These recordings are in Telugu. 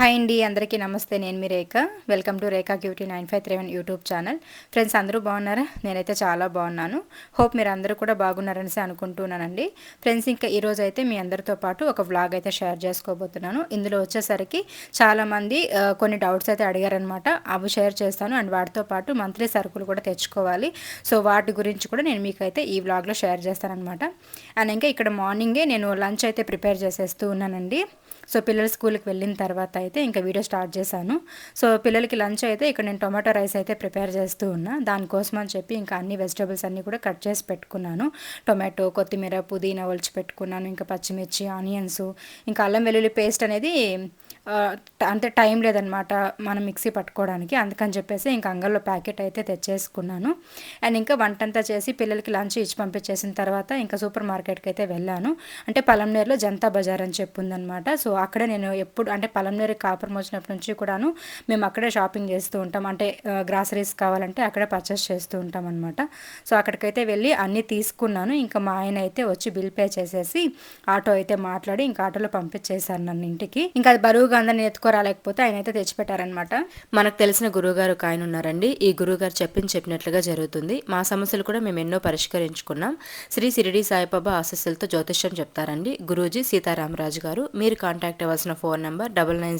హాయ్ అండి అందరికీ నమస్తే. నేను మీ Rekha. Welcome to Rekha cutie nine five three one YouTube channel. Friends అందరూ బాగున్నారా? నేనైతే చాలా బాగున్నాను. హోప్ మీరు అందరూ కూడా బాగున్నారని అనుకుంటున్నానండి. ఫ్రెండ్స్ ఇంకా ఈరోజు అయితే మీ అందరితో పాటు ఒక వ్లాగ్ అయితే షేర్ చేసుకోబోతున్నాను. ఇందులో వచ్చేసరికి చాలామంది కొన్ని డౌట్స్ అయితే అడిగారనమాట. అవి షేర్ చేస్తాను అండ్ వాటితో పాటు మంత్లీ సరుకులు కూడా తెచ్చుకోవాలి. సో వాటి గురించి కూడా నేను మీకు అయితే ఈ వ్లాగ్లో షేర్ చేస్తానమాట అండ్ ఇంకా ఇక్కడ మార్నింగే నేను లంచ్ అయితే ప్రిపేర్ చేసేస్తూ ఉన్నానండి. సో పిల్లలు స్కూల్కి వెళ్ళిన తర్వాత అయితే ఇంకా వీడియో స్టార్ట్ చేశాను. సో పిల్లలకి లంచ్ అయితే ఇక్కడ నేను టొమాటో రైస్ అయితే ప్రిపేర్ చేస్తూ ఉన్నా. దానికోసం అని చెప్పి ఇంకా అన్ని వెజిటేబుల్స్ అన్నీ కూడా కట్ చేసి పెట్టుకున్నాను. టొమాటో కొత్తిమీర పుదీనా ఒలిచి పెట్టుకున్నాను. ఇంకా పచ్చిమిర్చి ఆనియన్స్ ఇంకా అల్లం వెల్లుల్లి పేస్ట్ అనేది ఆ, అంతే టైం లేదనమాట మనం మిక్సీ పట్టుకోవడానికి. అందుకని చెప్పేసి ఇంకా అంగల్లో ప్యాకెట్ అయితే తెచ్చేసుకున్నాను. అండ్ ఇంకా వంటంతా చేసి పిల్లలకి లంచ్ ఇచ్చి పంపించేసిన తర్వాత ఇంకా సూపర్ మార్కెట్కి అయితే వెళ్ళాను. అంటే పలంనేరులో జనతా బజార్ అని చెప్పుందనమాట సో అక్కడ నేను ఎప్పుడు అంటే పలంనేరు కాపురం వచ్చినప్పటి నుంచి కూడాను మేము అక్కడే షాపింగ్ చేస్తూ ఉంటాం. అంటే గ్రాసరీస్ కావాలంటే అక్కడే పర్చేస్ చేస్తూ ఉంటాం అనమాట సో అక్కడికైతే వెళ్ళి అన్నీ తీసుకున్నాను. ఇంకా మా ఆయన అయితే వచ్చి బిల్ పే చేసేసి ఆటో అయితే మాట్లాడి ఇంకా ఆటోలో పంపించేశారు నన్ను ఇంటికి. ఇంకా అది బరువుగా అందరిని ఎత్తుకోరాలేకపోతే ఆయన అయితే తెచ్చిపెట్టారనమాట మనకు తెలిసిన గురువుగారు ఒక ఆయన ఉన్నారండి. ఈ గురువుగారు చెప్పింది చెప్పినట్లుగా జరుగుతుంది. మా సమస్యలు కూడా మేము ఎన్నో పరిష్కరించుకున్నాం. శ్రీ సిరిడి సాయిబాబా ఆశస్సులతో జ్యోతిష్యం చెప్తారండి. గురూజీ సీతారామరాజు గారు మీరు కాంటాక్ట్ అవ్వాల్సిన phone number double nine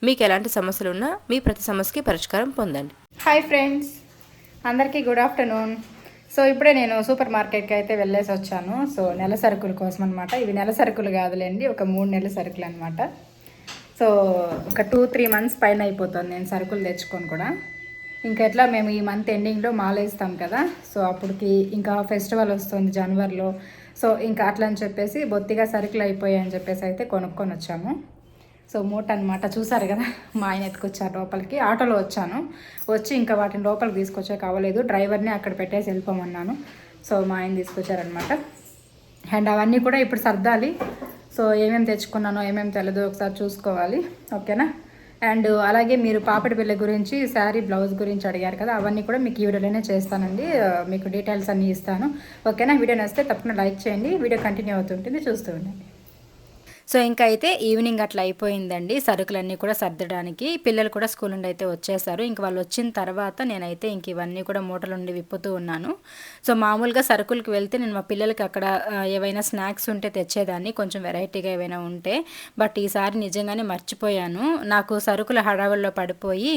మీకు ఎలాంటి సమస్యలు ఉన్నా మీ ప్రతి సమస్యకి పరిష్కారం పొందండి. హాయ్ ఫ్రెండ్స్ అందరికీ గుడ్ ఆఫ్టర్నూన్ సో ఇప్పుడే నేను సూపర్ మార్కెట్కి అయితే వెళ్ళేసి వచ్చాను. సో నెల సరుకుల కోసం అనమాట ఇవి నెల సరుకులు కాదులేండి ఒక మూడు నెలల సరుకులు అనమాట సో ఒక టూ త్రీ మంత్స్ పైన అయిపోతుంది నేను సరుకులు తెచ్చుకొని కూడా. ఇంకా ఎట్లా మేము ఈ మంత్ ఎండింగ్లో మాలేస్తాం కదా. సో అప్పటికి ఇంకా ఫెస్టివల్ వస్తుంది జనవరిలో సో ఇంకా అట్లా అని చెప్పేసి బొత్తిగా సరుకులు అయిపోయాయి అని చెప్పేసి అయితే కొనుక్కొని వచ్చాము. సో మూట అనమాట చూసారు కదా? మా ఆయన ఎత్తుకొచ్చారు లోపలికి. ఆటోలో వచ్చాను. వచ్చి ఇంకా వాటిని లోపలికి తీసుకొచ్చే కావలేదు. డ్రైవర్ని అక్కడ పెట్టేసి వెళ్ళిపోమన్నాను. సో మా ఆయన తీసుకొచ్చారనమాట అండ్ అవన్నీ కూడా ఇప్పుడు సర్దాలి. సో ఏమేమి తెచ్చుకున్నానో ఏమేమి తెలదో ఒకసారి చూసుకోవాలి. ఓకేనా? అండ్ అలాగే మీరు పాపడి పిల్ల గురించి శారీ బ్లౌజ్ గురించి అడిగారు కదా? అవన్నీ కూడా మీకు ఈ వీడియోలోనే చేస్తానండి. మీకు డీటెయిల్స్ అన్నీ ఇస్తాను. ఓకేనా? వీడియో నచ్చితే తప్పకుండా లైక్ చేయండి. వీడియో కంటిన్యూ అవుతుంటుంది. చూస్తూ ఉండండి. సో ఇంకా అయితే ఈవినింగ్ అట్లా అయిపోయిందండి. సరుకులన్నీ కూడా సర్దడానికి. పిల్లలు కూడా స్కూల్ నుండి అయితే వచ్చేసారు. ఇంక వాళ్ళు వచ్చిన తర్వాత నేనైతే ఇంక ఇవన్నీ కూడా మూటలు నుండి విప్పుతూ ఉన్నాను. సో మామూలుగా సరుకులకు వెళ్తే నేను మా పిల్లలకి అక్కడ ఏవైనా స్నాక్స్ ఉంటే తెచ్చేదాన్ని. కొంచెం వెరైటీగా ఏవైనా ఉంటే. బట్ ఈసారి నిజంగానే మర్చిపోయాను. నాకు సరుకుల హడావుల్లో పడిపోయి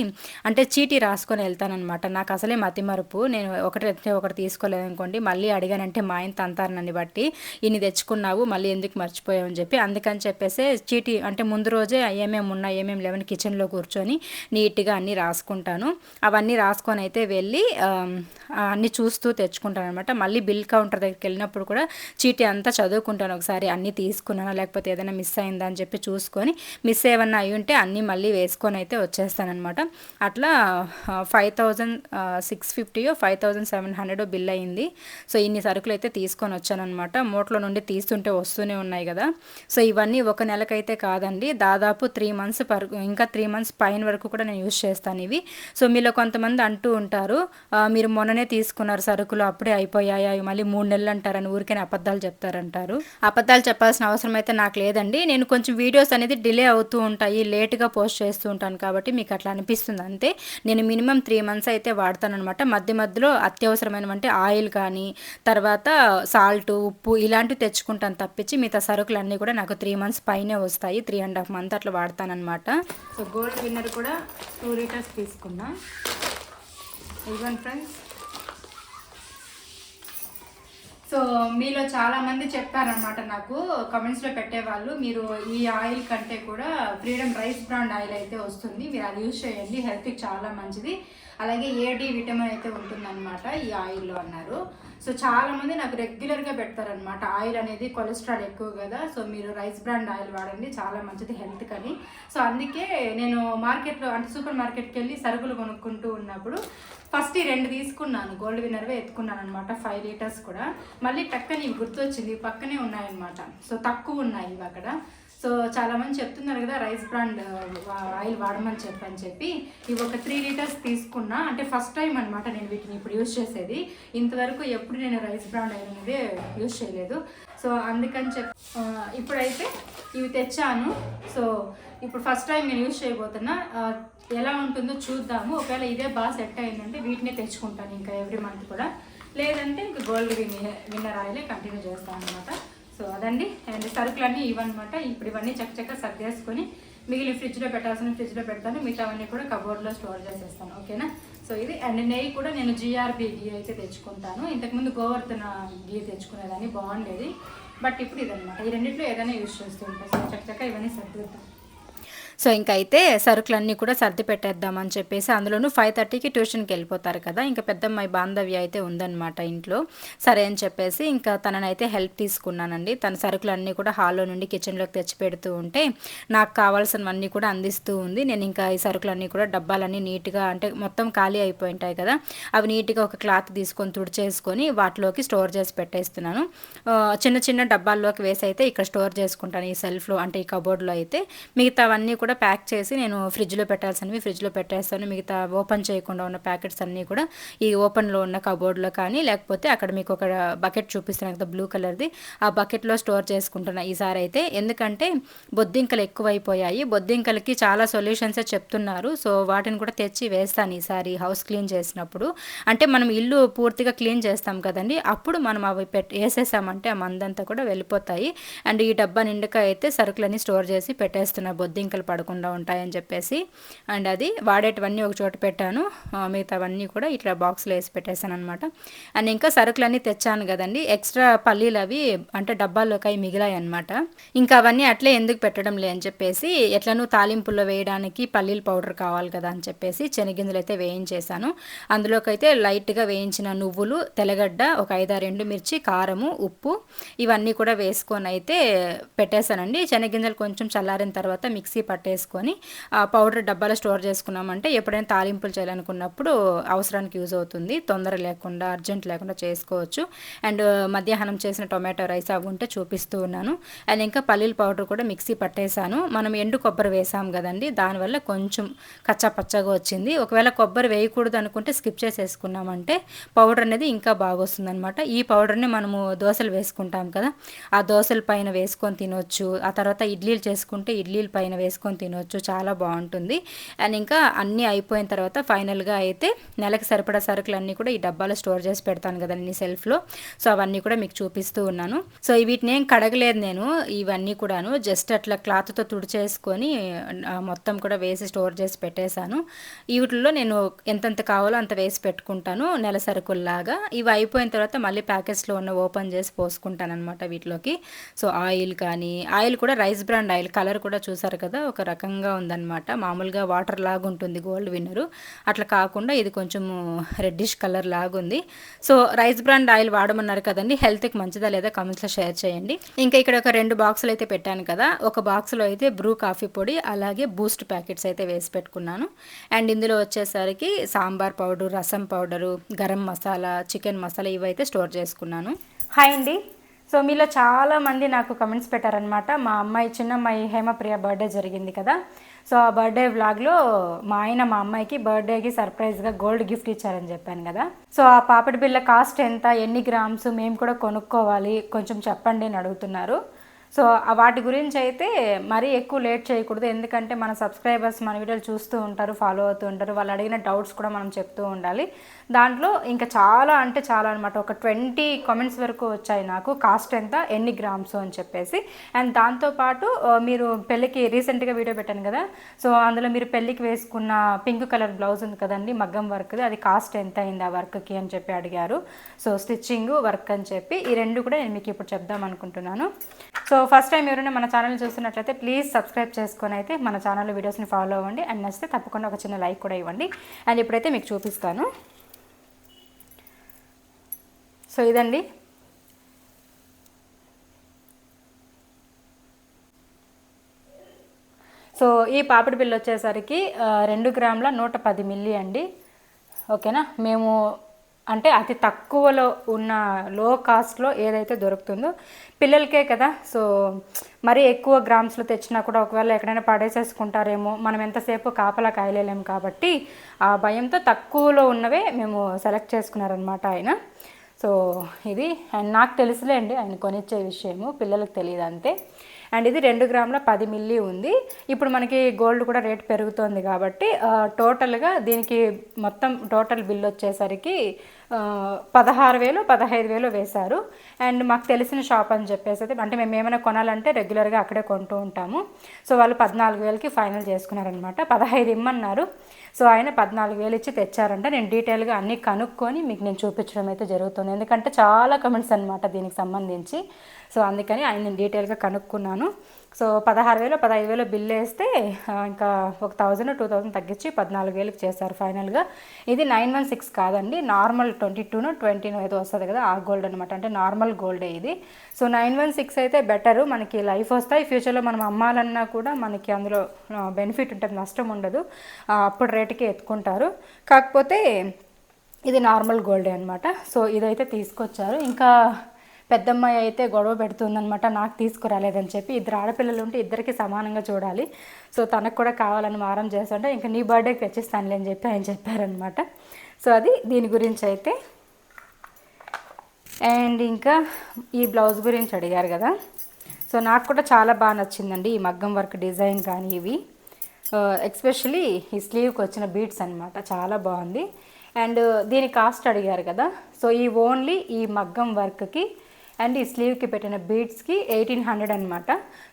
అంటే చీటీ రాసుకొని వెళ్తానమాట నాకు అసలే మతిమరుపు నేను ఒకటి ఒకటి తీసుకోలేదనుకోండి. మళ్ళీ అడిగానంటే మా ఆయన తంతారు నన్ను బట్టి ఇన్ని తెచ్చుకున్నావు మళ్ళీ ఎందుకు మర్చిపోయావు? అని చెప్పి. అందుకని చెప్పేసి చీటీ అంటే ముందు రోజే ఏమేమి ఉన్నాయి ఏమేమి లేవని కిచెన్లో కూర్చొని నీట్గా అన్నీ రాసుకుంటాను. అవన్నీ రాసుకొని అయితే వెళ్ళి అన్నీ చూస్తూ తెచ్చుకుంటాను అనమాట మళ్ళీ బిల్ కౌంటర్ దగ్గరికి వెళ్ళినప్పుడు కూడా చీటీ అంతా చదువుకుంటాను. ఒకసారి అన్నీ తీసుకున్నానా లేకపోతే ఏదైనా మిస్ అయిందా అని చెప్పి చూసుకొని మిస్ ఏమన్నా అయి ఉంటే అన్నీ మళ్ళీ వేసుకొని అయితే వచ్చేస్తానమాట అట్లా five thousand six ఫిఫ్టీయో five thousand seven hundred bill అయింది. సో ఇన్ని సరుకులు అయితే తీసుకొని వచ్చానమాట మూట్లో నుండి తీస్తుంటే వస్తూనే ఉన్నాయి కదా. సో ఇవన్నీ ఒక నెలకైతే కాదండి. దాదాపు త్రీ మంత్స్ పర్ ఇంకా త్రీ మంత్స్ పైన వరకు కూడా నేను యూజ్ చేస్తాను ఇవి. సో మీలో కొంతమంది అంటూ ఉంటారు మీరు మొన్ననే తీసుకున్నారు సరుకులు అప్పుడే అయిపోయాయా? మళ్ళీ మూడు నెలలు అంటారని ఊరికే అబద్ధాలు చెప్తారంటారు. అబద్ధాలు చెప్పాల్సిన అవసరం అయితే నాకు లేదండి. నేను కొంచెం వీడియోస్ అనేది డిలే అవుతూ ఉంటాయి లేట్గా పోస్ట్ చేస్తూ ఉంటాను కాబట్టి మీకు అట్లా అనిపిస్తుంది అంతే. నేను మినిమం త్రీ మంత్స్ అయితే వాడతాను అనమాట మధ్య మధ్యలో అత్యవసరమైనవంటే ఆయిల్ కానీ తర్వాత సాల్ట్ ఉప్పు ఇలాంటివి తెచ్చుకుంటాను తప్పించి మిగతా సరుకులు అన్నీ కూడా నాకు త్రీ మంత్స్ మంత్స్ పైనే వస్తాయి. త్రీ అండ్ హాఫ్ మంత్ అట్లా వాడతానమాట సో గోల్డ్ విన్నర్ కూడా టూ లీటర్స్ తీసుకున్నా. ఇదిగోండి ఫ్రెండ్స్ సో మీలో చాలామంది చెప్పారనమాట నాకు. కమెంట్స్లో పెట్టేవాళ్ళు. మీరు ఈ ఆయిల్ కంటే కూడా ఫ్రీడమ్ రైస్ బ్రాండ్ ఆయిల్ అయితే వస్తుంది. మీరు అది యూజ్ చేయండి. హెల్త్కి చాలా మంచిది. అలాగే ఏడి విటమిన్ అయితే ఉంటుందన్నమాట ఈ ఆయిల్లో అన్నారు. సో చాలా మంది నాకు రెగ్యులర్గా పెడతారనమాట ఆయిల్ అనేది కొలెస్ట్రాల్ ఎక్కువ కదా సో మీరు రైస్ బ్రాండ్ ఆయిల్ వాడండి చాలా మంచిది హెల్త్ కని. సో అందుకే నేను మార్కెట్లో అంటే సూపర్ మార్కెట్కి వెళ్ళి సరుకులు కొనుక్కుంటూ ఉన్నప్పుడు ఫస్ట్ ఈ రెండు తీసుకున్నాను. గోల్డ్ విన్నర్వే ఎత్తుకున్నాను అనమాట ఫైవ్ లీటర్స్ కూడా. మళ్ళీ టక్కని ఇవి గుర్తొచ్చింది పక్కనే ఉన్నాయన్నమాట. సో తక్కువ ఉన్నాయి ఇవి అక్కడ. సో చాలామంది చెప్తున్నారు కదా రైస్ బ్రాండ్ ఆయిల్ వాడమని చెప్పని చెప్పి. ఇవి ఒక త్రీ లీటర్స్ తీసుకున్నా అంటే ఫస్ట్ టైం అనమాట నేను వీటిని ఇప్పుడు యూజ్ చేసేది. ఇంతవరకు ఎప్పుడు నేను రైస్ బ్రాండ్ ఆయిల్ అనేది యూజ్ చేయలేదు. సో అందుకని చెప్ ఇప్పుడైతే ఇవి తెచ్చాను. సో ఇప్పుడు ఫస్ట్ టైం నేను యూజ్ చేయబోతున్నా. ఎలా ఉంటుందో చూద్దాము. ఒకవేళ ఇదే బాగా సెట్ అయిందంటే వీటినే తెచ్చుకుంటాను ఇంకా ఎవ్రీ మంత్ కూడా. లేదంటే ఇంకా గోల్డ్ విన్నర్ విన్నర్ ఆయిలే కంటిన్యూ చేస్తాను అనమాట సో అండ్ సరుకులన్నీ ఇవన్నమాట ఇప్పుడు ఇవన్నీ చక్కచక్క సర్దేసుకొని మిగిలిన ఫ్రిడ్జ్లో పెట్టాల్సిన ఫ్రిడ్జ్లో పెడతాను. మిగతావన్నీ కూడా కబోర్డ్లో స్టోర్ చేసేస్తాను. ఓకేనా? సో ఇది అండ్ నెయ్యి కూడా నేను జిఆర్బి గీ అయితే తెచ్చుకుంటాను. ఇంతకుముందు గోవర్ధన గీ తెచ్చుకునేదాన్ని బాగుండేది. బట్ ఇప్పుడు ఇదనమాట ఈ రెండింటిలో ఏదైనా యూజ్ చేస్తూ ఉంటాను సో చక్కచక్క ఇవన్నీ సర్దుతాను. సో ఇంకైతే సరుకులన్నీ కూడా సర్ది పెట్టేద్దామని చెప్పేసి అందులోనూ ఫైవ్ థర్టీకి ట్యూషన్కి వెళ్ళిపోతారు కదా. ఇంకా పెద్దమ్మాయి బాంధవ్య అయితే ఉందన్నమాట ఇంట్లో. సరే అని చెప్పేసి ఇంకా తననైతే హెల్ప్ తీసుకున్నానండి. తన సరుకులన్నీ కూడా హాల్లో నుండి కిచెన్లోకి తెచ్చి పెడుతూ ఉంటే నాకు కావాల్సినవన్నీ కూడా అందిస్తూ ఉంది. నేను ఇంకా ఈ సరుకులన్నీ కూడా డబ్బాలన్నీ నీట్గా అంటే మొత్తం ఖాళీ అయిపోయి ఉంటాయి కదా. అవి నీట్గా ఒక క్లాత్ తీసుకొని తుడిచేసుకొని వాటిలోకి స్టోర్ చేసి పెట్టేస్తున్నాను. చిన్న చిన్న డబ్బాల్లోకి వేసి అయితే ఇక్కడ స్టోర్ చేసుకుంటాను ఈ సెల్ఫ్లో అంటే ఈ కబోర్డ్లో అయితే. మిగతావన్నీ కూడా ప్యాక్ చేసి నేను ఫ్రిడ్జ్లో పెట్టాల్సినవి ఫ్రిడ్జ్లో పెట్టేస్తాను. మిగతా ఓపెన్ చేయకుండా ఉన్న ప్యాకెట్స్ అన్నీ కూడా ఈ ఓపెన్లో ఉన్న కబోర్డ్లో కానీ లేకపోతే అక్కడ మీకు ఒక బకెట్ చూపిస్తున్నాను కదా బ్లూ కలర్ది. ఆ బకెట్లో స్టోర్ చేసుకుంటున్నా ఈసారి అయితే. ఎందుకంటే బొద్దింకలు ఎక్కువైపోయాయి. బొద్దింకలకి చాలా సొల్యూషన్సే చెప్తున్నారు. సో వాటిని కూడా తెచ్చి వేస్తాను ఈసారి హౌస్ క్లీన్ చేసినప్పుడు. అంటే మనం ఇల్లు పూర్తిగా క్లీన్ చేస్తాం కదండి. అప్పుడు మనం అవి పెట్ వేసేసామంటే ఆ మందంతా కూడా వెళ్ళిపోతాయి. అండ్ ఈ డబ్బా నిండక అయితే సరుకులన్నీ స్టోర్ చేసి పెట్టేస్తున్నా బొద్దింకలు పడకుండా ఉంటాయని చెప్పేసి అండ్ అది వాడేటివన్నీ ఒక చోట పెట్టాను. మిగతావన్నీ కూడా ఇట్లా బాక్స్లో వేసి పెట్టేశాను అనమాట అండ్ ఇంకా సరుకులన్నీ తెచ్చాను కదండి. ఎక్స్ట్రా పల్లీలు అవి అంటే డబ్బాల్లోకి అవి మిగిలాయి అనమాట ఇంకా అవన్నీ అట్లే ఎందుకు పెట్టడం లే అని చెప్పేసి ఎట్లనూ తాలింపుల్లో వేయడానికి పల్లీల పౌడర్ కావాలి కదా అని చెప్పేసి శనగింజలు అయితే వేయించేశాను. అందులోకి అయితే లైట్గా వేయించిన నువ్వులు తెల్లగడ్డ ఒక ఐదారు ఎండు మిర్చి కారము ఉప్పు ఇవన్నీ కూడా వేసుకొని అయితే పెట్టేశానండి. శనగింజలు కొంచెం చల్లారిన తర్వాత మిక్సీ పట్టేసుకొని ఆ పౌడర్ డబ్బాలో స్టోర్ చేసుకున్నామంటే ఎప్పుడైనా తాలింపులు చేయాలనుకున్నప్పుడు అవసరానికి యూజ్ అవుతుంది. తొందర లేకుండా అర్జెంట్ లేకుండా చేసుకోవచ్చు. అండ్ మధ్యాహ్నం చేసిన టొమాటో రైస్ అవి ఉంటే చూపిస్తూ ఉన్నాను. అండ్ ఇంకా పల్లీల పౌడర్ కూడా మిక్సీ పట్టేశాను. మనం ఎండు కొబ్బరి వేసాం కదండి దానివల్ల కొంచెం కచ్చా పచ్చగా వచ్చింది. ఒకవేళ కొబ్బరి వేయకూడదు అనుకుంటే స్కిప్ చేసేసుకున్నామంటే పౌడర్ అనేది ఇంకా బాగా వస్తుందనమాట ఈ పౌడర్ని మనము దోశలు వేసుకుంటాం కదా ఆ దోశల పైన వేసుకొని తినొచ్చు. ఆ తర్వాత ఇడ్లీలు చేసుకుంటే ఇడ్లీల పైన వేసుకొని తినొచ్చు చాలా బాగుంటుంది. అండ్ ఇంకా అన్నీ అయిపోయిన తర్వాత ఫైనల్గా అయితే నెలకు సరిపడా సరుకులు అన్నీ కూడా ఈ డబ్బాలో స్టోర్ చేసి పెడతాను కదండి సెల్ఫ్లో. సో అవన్నీ కూడా మీకు చూపిస్తూ ఉన్నాను. సో వీటిని ఏం కడగలేదు నేను ఇవన్నీ కూడాను జస్ట్ అట్లా క్లాత్తో తుడిచేసుకొని మొత్తం కూడా వేసి స్టోర్ చేసి పెట్టేశాను. వీటిల్లో నేను ఎంతెంత కావాలో అంత వేసి పెట్టుకుంటాను నెల సరుకుల్లాగా. ఇవి అయిపోయిన తర్వాత మళ్ళీ ప్యాకెట్స్లో ఉన్న ఓపెన్ చేసి పోసుకుంటాను అనమాట వీటిలోకి. సో ఆయిల్ కానీ ఆయిల్ కూడా రైస్ బ్రాండ్ ఆయిల్ కలర్ కూడా చూసారు కదా ఒక రకంగా ఉందన్నమాట. మామూలుగా వాటర్ లాగా ఉంటుంది గోల్డ్ విన్నరు. అట్లా కాకుండా ఇది కొంచెం రెడ్డిష్ కలర్ లాగా ఉంది సో రైస్ బ్రాండ్ ఆయిల్ వాడమన్నారు కదండి. హెల్త్కి మంచిదా లేదా కామెంట్స్లో షేర్ చేయండి. ఇంకా ఇక్కడ ఒక రెండు బాక్సులు అయితే పెట్టాను కదా. ఒక బాక్స్లో అయితే బ్రూ కాఫీ పొడి అలాగే బూస్ట్ ప్యాకెట్స్ అయితే వేసి పెట్టుకున్నాను. అండ్ ఇందులో వచ్చేసరికి sambar powder rasam powder garam masala chicken masala ఇవైతే స్టోర్ చేసుకున్నాను. హాయ్ అండి. సో మీలో చాలామంది నాకు కమెంట్స్ పెట్టారనమాట మా అమ్మాయి చిన్నమ్మాయి హేమప్రియ బర్త్డే జరిగింది కదా. సో ఆ బర్త్డే వ్లాగ్లో మా ఆయన మా అమ్మాయికి బర్త్డేకి సర్ప్రైజ్గా గోల్డ్ గిఫ్ట్ ఇచ్చారని చెప్పాను కదా. సో ఆ పాపడి బిళ్ళ కాస్ట్ ఎంత ఎన్ని గ్రామ్స్ మేము కూడా కొనుక్కోవాలి కొంచెం చెప్పండి అని అడుగుతున్నారు. సో వాటి గురించి అయితే మరీ ఎక్కువ లేట్ చేయకూడదు. ఎందుకంటే మన సబ్స్క్రైబర్స్ మన వీడియోలు చూస్తూ ఉంటారు ఫాలో అవుతూ ఉంటారు. వాళ్ళు అడిగిన డౌట్స్ కూడా మనం చెప్తూ ఉండాలి. దాంట్లో ఇంకా చాలా అంటే చాలా అనమాట ఒక ట్వంటీ కామెంట్స్ వరకు వచ్చాయి నాకు. కాస్ట్ ఎంత? ఎన్ని గ్రామ్స్? అని చెప్పేసి. అండ్ దాంతోపాటు మీరు పెళ్ళికి రీసెంట్గా వీడియో పెట్టాను కదా. సో అందులో మీరు పెళ్ళికి వేసుకున్న పింక్ కలర్ బ్లౌజ్ ఉంది కదండి మగ్గం వర్క్ది. అది కాస్ట్ ఎంత అయింది ఆ వర్క్కి? అని చెప్పి అడిగారు. సో స్టిచ్చింగ్ వర్క్ అని చెప్పి. ఈ రెండు కూడా నేను మీకు ఇప్పుడు చెప్దాం అనుకుంటున్నాను. సో ఫస్ట్ టైం ఎవరైనా మన ఛానల్ చూస్తున్నట్లయితే ప్లీజ్ సబ్స్క్రైబ్ చేసుకొని అయితే మన ఛానల్ వీడియోస్ని ఫాలో అవ్వండి. అండ్ నచ్చితే తప్పకుండా ఒక చిన్న లైక్ కూడా ఇవ్వండి. అండ్ ఇప్పుడైతే మీకు చూపిస్తాను. సో ఇదండి. సో ఈ పాపిడి బిల్లు వచ్చేసరికి రెండు గ్రాముల నూట పది మిల్లీ అండి. ఓకేనా మేము అంటే అతి తక్కువలో ఉన్న లో కాస్ట్లో ఏదైతే దొరుకుతుందో పిల్లలకే కదా. సో మరి ఎక్కువ గ్రామ్స్లో తెచ్చినా కూడా ఒకవేళ ఎక్కడైనా పడేసేసుకుంటారేమో మనం ఎంతసేపు కాపలా కాయలేము కాబట్టి ఆ భయంతో తక్కువలో ఉన్నవే మేము సెలెక్ట్ చేసుకున్నారనమాట ఆయన. సో ఇది అండ్ నాకు తెలుసులేండి ఆయన కొనిచ్చే విషయము పిల్లలకు తెలియదు అంతే. అండ్ ఇది రెండు గ్రాముల పది మిల్లీ ఉంది. ఇప్పుడు మనకి గోల్డ్ కూడా రేట్ పెరుగుతోంది కాబట్టి టోటల్గా దీనికి మొత్తం టోటల్ బిల్ వచ్చేసరికి పదహారు వేలు పదహైదు వేలు వేశారు. అండ్ మాకు తెలిసిన షాప్ అని చెప్పేసి అయితే అంటే మేము ఏమైనా కొనాలంటే రెగ్యులర్గా అక్కడే కొంటూ ఉంటాము. సో వాళ్ళు పద్నాలుగు వేలకి ఫైనల్ చేసుకున్నారనమాట పదహైదు ఇమ్మన్నారు. సో ఆయన పద్నాలుగు వేలు ఇచ్చి తెచ్చారంట. నేను డీటెయిల్గా అన్నీ కనుక్కొని మీకు నేను చూపించడం అయితే జరుగుతుంది. ఎందుకంటే చాలా కమెంట్స్ అనమాట దీనికి సంబంధించి. సో అందుకని ఆయన నేను డీటెయిల్గా కనుక్కున్నాను. సో పదహారు వేలు పదహైదు వేలు బిల్ వేస్తే ఇంకా ఒక థౌజండ్ టూ థౌజండ్ తగ్గించి పద్నాలుగు వేలకు చేశారు ఫైనల్గా. ఇది నైన్ వన్ సిక్స్ కాదండి నార్మల్ ట్వంటీ టూను ట్వంటీను ఏదో వస్తుంది కదా ఆ గోల్డ్ అనమాట అంటే నార్మల్ గోల్డే ఇది. సో నైన్ వన్ సిక్స్ అయితే బెటరు మనకి లైఫ్ వస్తాయి. ఫ్యూచర్లో మనం అమ్మాలన్నా కూడా మనకి అందులో బెనిఫిట్ ఉంటుంది నష్టం ఉండదు. అప్పుడు రేటుకి ఎత్తుకుంటారు. కాకపోతే ఇది నార్మల్ గోల్డే అనమాట సో ఇదైతే తీసుకొచ్చారు. ఇంకా పెద్దమ్మాయి అయితే గొడవ పెడుతుందనమాట నాకు తీసుకురాలేదని చెప్పి. ఇద్దరు ఆడపిల్లలు ఉంటే ఇద్దరికి సమానంగా చూడాలి. సో తనకు కూడా కావాలని మారం చేస్తుంటే ఇంకా నీ బర్త్డేకి తెచ్చిస్తానులే అని చెప్పి ఆయన చెప్పారనమాట సో అది దీని గురించి అయితే. అండ్ ఇంకా ఈ బ్లౌజ్ గురించి అడిగారు కదా. సో నాకు కూడా చాలా బాగా నచ్చిందండి ఈ మగ్గం వర్క్ డిజైన్ కానీ ఇవి. ఎస్పెషలీ ఈ స్లీవ్కి వచ్చిన బీట్స్ అనమాట చాలా బాగుంది. అండ్ దీని కాస్ట్ అడిగారు కదా. సో ఈ ఓన్లీ ఈ మగ్గం వర్క్కి అండ్ ఈ స్లీవ్కి పెట్టిన బీడ్స్కి ఎయిటీన్ హండ్రెడ్ అనమాట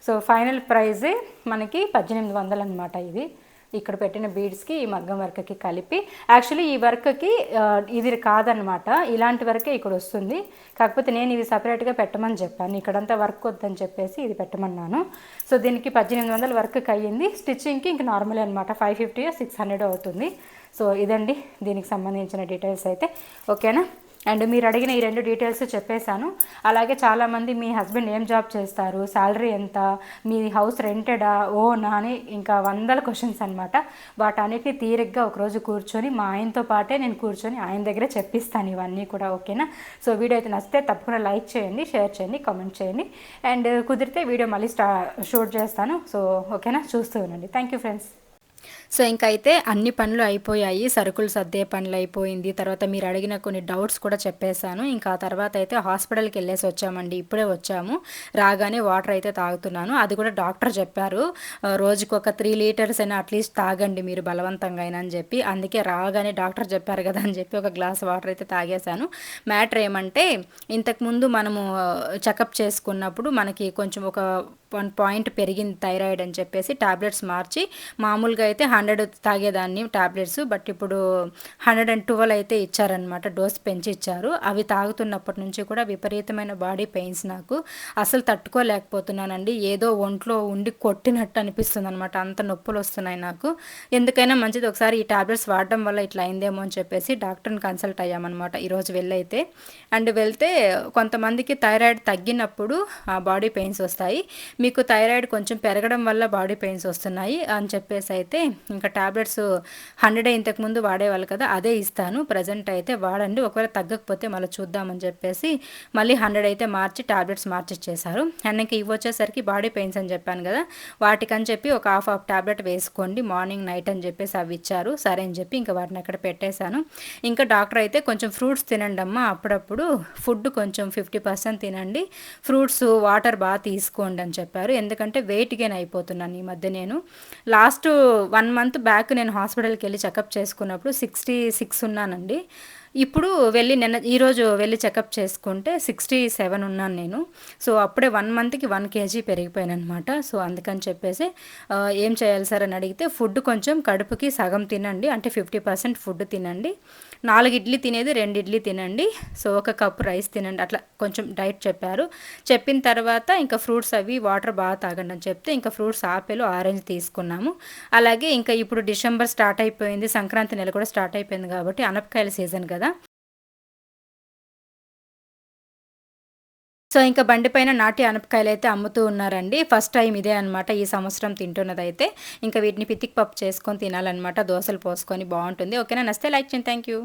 సో ఫైనల్ ప్రైజే మనకి పద్దెనిమిది వందలు అనమాట ఇది. ఇక్కడ పెట్టిన బీడ్స్కి ఈ మగ్గం వర్క్కి కలిపి. యాక్చువల్లీ ఈ వర్క్కి ఇది కాదనమాట ఇలాంటి వర్కే ఇక్కడ వస్తుంది. కాకపోతే నేను ఇది సపరేట్గా పెట్టమని చెప్పాను. ఇక్కడంతా వర్క్ వద్దని చెప్పేసి ఇది పెట్టమన్నాను. సో దీనికి పద్దెనిమిది వందల వర్క్కి అయ్యింది. స్టిచ్చింగ్కి ఇంక నార్మల్ అనమాట ఫైవ్ ఫిఫ్టీ సిక్స్ హండ్రెడ్ అవుతుంది. సో ఇదండి దీనికి సంబంధించిన డీటెయిల్స్ అయితే. ఓకేనా? అండ్ మీరు అడిగిన ఈ రెండు డీటెయిల్స్ చెప్పేశాను. అలాగే చాలామంది మీ హస్బెండ్ ఏం జాబ్ చేస్తారు? శాలరీ ఎంత? మీ హౌస్ రెంటెడా? ఓనా? అని ఇంకా వందల క్వశ్చన్స్ అనమాట వాటన్నిటిని తీరిగ్గా ఒకరోజు కూర్చొని మా ఆయనతో పాటే నేను కూర్చొని ఆయన దగ్గరే చెప్పిస్తాను ఇవన్నీ కూడా ఓకేనా? సో వీడియో అయితే నచ్చితే తప్పకుండా లైక్ చేయండి షేర్ చేయండి కామెంట్ చేయండి. అండ్ కుదిరితే వీడియో మళ్ళీ స్టా షూట్ చేస్తాను. సో ఓకేనా? చూస్తూ ఉండండి. Thank you friends. సో ఇంకైతే అన్ని పనులు అయిపోయాయి. సరుకులు సర్దే పనులు అయిపోయింది. తర్వాత మీరు అడిగిన కొన్ని డౌట్స్ కూడా చెప్పేశాను. ఇంకా ఆ తర్వాత అయితే హాస్పిటల్కి వెళ్ళేసి వచ్చామండి. ఇప్పుడే వచ్చాము. రాగానే వాటర్ అయితే తాగుతున్నాను. అది కూడా డాక్టర్ చెప్పారు రోజుకు ఒక త్రీ లీటర్స్ అయినా అట్లీస్ట్ తాగండి మీరు బలవంతంగా అయినా అని చెప్పి. అందుకే రాగానే డాక్టర్ చెప్పారు కదా అని చెప్పి ఒక గ్లాస్ వాటర్ అయితే తాగేశాను. మ్యాటర్ ఏమంటే ఇంతకుముందు మనము చెకప్ చేసుకున్నప్పుడు మనకి కొంచెం ఒక వన్ పాయింట్ పెరిగింది థైరాయిడ్ అని చెప్పేసి టాబ్లెట్స్ మార్చి మామూలుగా అయితే హండ్రెడ్ తాగేదాన్ని టాబ్లెట్స్ బట్ ఇప్పుడు హండ్రెడ్ అండ్ ట్వెల్వ్ అయితే ఇచ్చారనమాట డోస్ పెంచి ఇచ్చారు. అవి తాగుతున్నప్పటి నుంచి కూడా విపరీతమైన బాడీ పెయిన్స్ నాకు. అసలు తట్టుకోలేకపోతున్నానండి. ఏదో ఒంట్లో ఉండి కొట్టినట్టు అనిపిస్తుంది అనమాట అంత నొప్పులు వస్తున్నాయి నాకు. ఎందుకైనా మంచిది ఒకసారి ఈ టాబ్లెట్స్ వాడడం వల్ల ఇట్లా అయిందేమో అని చెప్పేసి డాక్టర్ని కన్సల్ట్ అయ్యామన్నమాట ఈరోజు వెళ్ళైతే. అండ్ వెళ్తే కొంతమందికి థైరాయిడ్ తగ్గినప్పుడు ఆ బాడీ పెయిన్స్ వస్తాయి. మీకు థైరాయిడ్ కొంచెం పెరగడం వల్ల బాడీ పెయిన్స్ వస్తున్నాయి అని చెప్పేసి అయితే ఇంకా ట్యాబ్లెట్స్ హండ్రెడ్ ఇంతకుముందు వాడేవాళ్ళు కదా అదే ఇస్తాను. ప్రజెంట్ అయితే వాడండి. ఒకవేళ తగ్గకపోతే మళ్ళీ చూద్దామని చెప్పేసి మళ్ళీ హండ్రెడ్ అయితే మార్చి టాబ్లెట్స్ మార్చి ఇచ్చేసారు అండ్ ఇంకా ఇవి వచ్చేసరికి బాడీ పెయిన్స్ అని చెప్పాను కదా వాటికని చెప్పి ఒక హాఫ్ హాఫ్ టాబ్లెట్ వేసుకోండి మార్నింగ్ నైట్ అని చెప్పేసి అవి ఇచ్చారు. సరే అని చెప్పి ఇంకా వాటిని అక్కడ పెట్టేశాను. ఇంకా డాక్టర్ అయితే కొంచెం ఫ్రూట్స్ తినండి అమ్మా అప్పుడప్పుడు ఫుడ్ కొంచెం ఫిఫ్టీ పర్సెంట్ తినండి. ఫ్రూట్స్ వాటర్ బాగా తీసుకోండి అని చెప్పి చెప్పారు. ఎందుకంటే వెయిట్ గెయిన్ అయిపోతున్నాను ఈ మధ్య నేను. లాస్ట్ వన్ మంత్ బ్యాక్ నేను హాస్పిటల్కి వెళ్ళి చెకప్ చేసుకున్నప్పుడు సిక్స్టీ సిక్స్ ఉన్నానండి. ఇప్పుడు వెళ్ళి నిన్న ఈరోజు వెళ్ళి చెకప్ చేసుకుంటే సిక్స్టీ సెవెన్ ఉన్నాను నేను. సో అప్పుడే వన్ మంత్కి వన్ కేజీ పెరిగిపోయాను అనమాట సో అందుకని చెప్పేసి ఏం చేయాలి సార్ అని అడిగితే ఫుడ్ కొంచెం కడుపుకి సగం తినండి. అంటే ఫిఫ్టీ పర్సెంట్ ఫుడ్ తినండి. నాలుగు ఇడ్లీ తినేది రెండు ఇడ్లీ తినండి. సో ఒక కప్ రైస్ తినండి. అట్లా కొంచెం డైట్ చెప్పారు. చెప్పిన తర్వాత ఇంకా ఫ్రూట్స్ అవి వాటర్ బాగా తాగండి అని చెప్తే ఇంకా ఫ్రూట్స్ ఆపిల్ ఆరెంజ్ తీసుకున్నాము. అలాగే ఇంకా ఇప్పుడు డిసెంబర్ స్టార్ట్ అయిపోయింది సంక్రాంతి నెల కూడా స్టార్ట్ అయిపోయింది కాబట్టి అనపకాయల సీజన్ కదా. సో ఇంకా బండి పైన నాటి అనపకాయలు అయితే అమ్ముతూ ఉన్నారండి. ఫస్ట్ టైం ఇదే అనమాట ఈ సంవత్సరం తింటున్నదైతే. ఇంకా వీటిని పితిక్ పప్పు చేసుకొని తినాలన్నమాట. దోశలు పోసుకొని బాగుంటుంది. ఓకేనా? నస్తే లైక్ చేయండి. Thank you